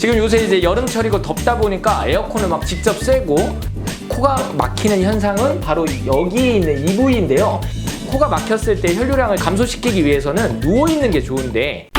지금 요새 이제 여름철이고 덥다 보니까 에어컨을 막 직접 쐬고 코가 막히는 현상은 바로 여기에 있는 이 부위인데요. 코가 막혔을 때 혈류량을 감소시키기 위해서는 누워 있는 게 좋은데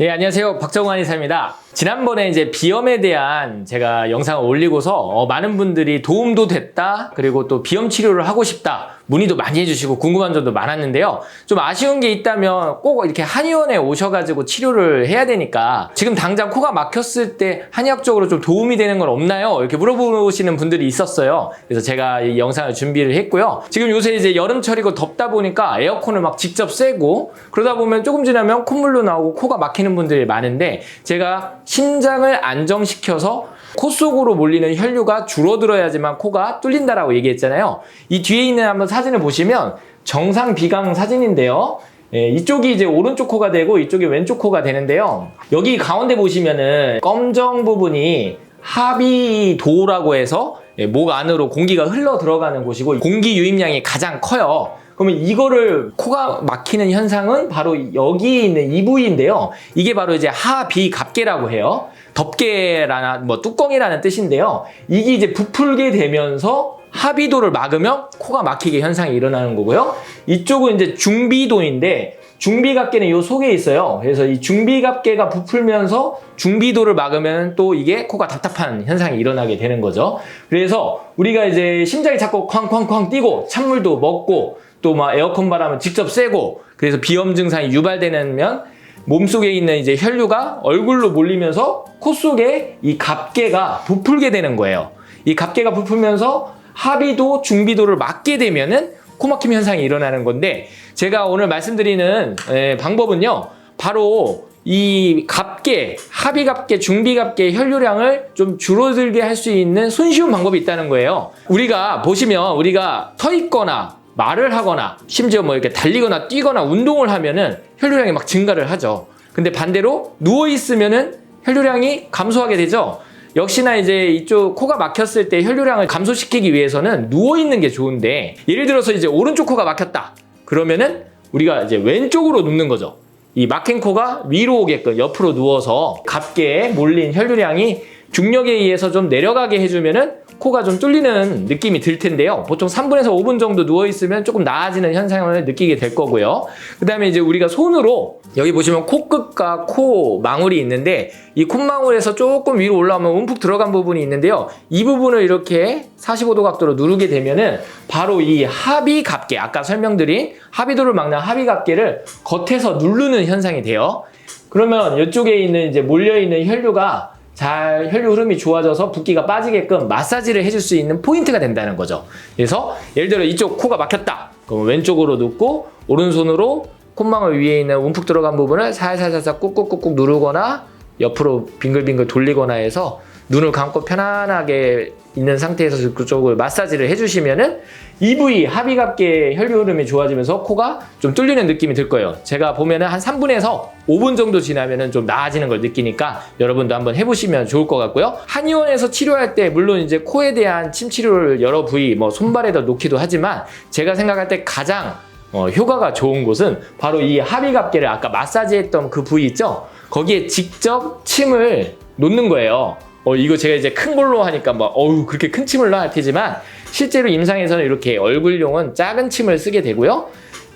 예, 안녕하세요. 박정환 이사입니다. 지난번에 이제 비염에 대한 제가 영상을 올리고서 어, 많은 분들이 도움도 됐다, 그리고 또 비염 치료를 하고 싶다, 문의도 많이 해주시고 궁금한 점도 많았는데요. 좀 아쉬운 게 있다면 꼭 이렇게 한의원에 오셔가지고 치료를 해야 되니까 지금 당장 코가 막혔을 때 한의학적으로 좀 도움이 되는 건 없나요? 이렇게 물어보시는 분들이 있었어요. 그래서 제가 이 영상을 준비를 했고요. 지금 요새 이제 여름철이고 덥다 보니까 에어컨을 막 직접 쐬고 그러다 보면 조금 지나면 콧물로 나오고 코가 막히는 분들이 많은데 제가 심장을 안정시켜서 코 속으로 몰리는 혈류가 줄어들어야지만 코가 뚫린다라고 얘기했잖아요. 이 뒤에 있는 한번 사진을 보시면 정상 비강 사진인데요. 예, 이쪽이 이제 오른쪽 코가 되고 이쪽이 왼쪽 코가 되는데요. 여기 가운데 보시면은 검정 부분이 합의도라고 해서 예, 목 안으로 공기가 흘러 들어가는 곳이고 공기 유입량이 가장 커요. 그러면 이거를 코가 막히는 현상은 바로 여기에 있는 이 부위인데요. 이게 바로 이제 하비갑계라고 해요. 덮개라나 뭐 뚜껑이라는 뜻인데요. 이게 이제 부풀게 되면서 하비도를 막으면 코가 막히게 현상이 일어나는 거고요. 이쪽은 이제 중비도인데 중비갑계는 이 속에 있어요. 그래서 이 중비갑계가 부풀면서 중비도를 막으면 또 이게 코가 답답한 현상이 일어나게 되는 거죠. 그래서 우리가 이제 심장이 자꾸 쾅쾅쾅 뛰고 찬물도 먹고 또 막 에어컨 바람을 직접 쐬고 그래서 비염 증상이 유발되면 몸속에 있는 이제 혈류가 얼굴로 몰리면서 코 속에 이 갑계가 부풀게 되는 거예요. 이 갑계가 부풀면서 하비도 중비도를 막게 되면은 코막힘 현상이 일어나는 건데 제가 오늘 말씀드리는 에, 방법은요. 바로 이 갑계, 하비갑계, 중비갑계 혈류량을 좀 줄어들게 할 수 있는 손쉬운 방법이 있다는 거예요. 우리가 보시면 우리가 서 있거나 말을 하거나 심지어 뭐 이렇게 달리거나 뛰거나 운동을 하면은 혈류량이 막 증가를 하죠. 근데 반대로 누워 있으면은 혈류량이 감소하게 되죠. 역시나 이제 이쪽 코가 막혔을 때 혈류량을 감소시키기 위해서는 누워 있는 게 좋은데 예를 들어서 이제 오른쪽 코가 막혔다. 그러면은 우리가 이제 왼쪽으로 눕는 거죠. 이 막힌 코가 위로 오게끔 옆으로 누워서 갑계에 몰린 혈류량이 중력에 의해서 좀 내려가게 해주면은 코가 좀 뚫리는 느낌이 들 텐데요. 보통 3분에서 5분 정도 누워 있으면 조금 나아지는 현상을 느끼게 될 거고요. 그 다음에 이제 우리가 손으로 여기 보시면 코끝과 코 망울이 있는데 이 콧망울에서 조금 위로 올라오면 움푹 들어간 부분이 있는데요. 이 부분을 이렇게 45도 각도로 누르게 되면은 바로 이 합의갑계 아까 설명드린 합의도를 막는 합의갑계를 겉에서 누르는 현상이 돼요. 그러면 이쪽에 있는 이제 몰려 있는 혈류가 잘 혈류 흐름이 좋아져서 붓기가 빠지게끔 마사지를 해줄 수 있는 포인트가 된다는 거죠. 그래서 예를 들어 이쪽 코가 막혔다. 그럼 왼쪽으로 눕고 오른손으로 콧망울 위에 있는 움푹 들어간 부분을 살살살살 꾹꾹꾹꾹 누르거나 옆으로 빙글빙글 돌리거나 해서 눈을 감고 편안하게 있는 상태에서 그쪽을 마사지를 해주시면은 이 부위 합의갑계 혈류 흐름이 좋아지면서 코가 좀 뚫리는 느낌이 들 거예요. 제가 보면은 한 3분에서 5분 정도 지나면은 좀 나아지는 걸 느끼니까 여러분도 한번 해보시면 좋을 것 같고요. 한의원에서 치료할 때 물론 이제 코에 대한 침 치료를 여러 부위 뭐 손발에다 놓기도 하지만 제가 생각할 때 가장 어, 효과가 좋은 곳은 바로 이 합의갑계를 아까 마사지했던 그 부위 있죠? 거기에 직접 침을 놓는 거예요. 어, 이거 제가 이제 큰 걸로 하니까 막, 어우, 그렇게 큰 침을 놔야 테지만, 실제로 임상에서는 이렇게 얼굴용은 작은 침을 쓰게 되고요.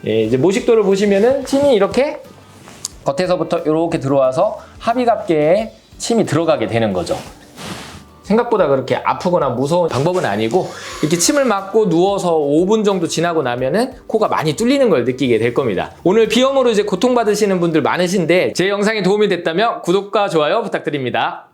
예, 이제 모식도를 보시면은 침이 이렇게 겉에서부터 이렇게 들어와서 합의갑계에 침이 들어가게 되는 거죠. 생각보다 그렇게 아프거나 무서운 방법은 아니고 이렇게 침을 맞고 누워서 5분 정도 지나고 나면은 코가 많이 뚫리는 걸 느끼게 될 겁니다. 오늘 비염으로 이제 고통받으시는 분들 많으신데 제 영상이 도움이 됐다면 구독과 좋아요 부탁드립니다.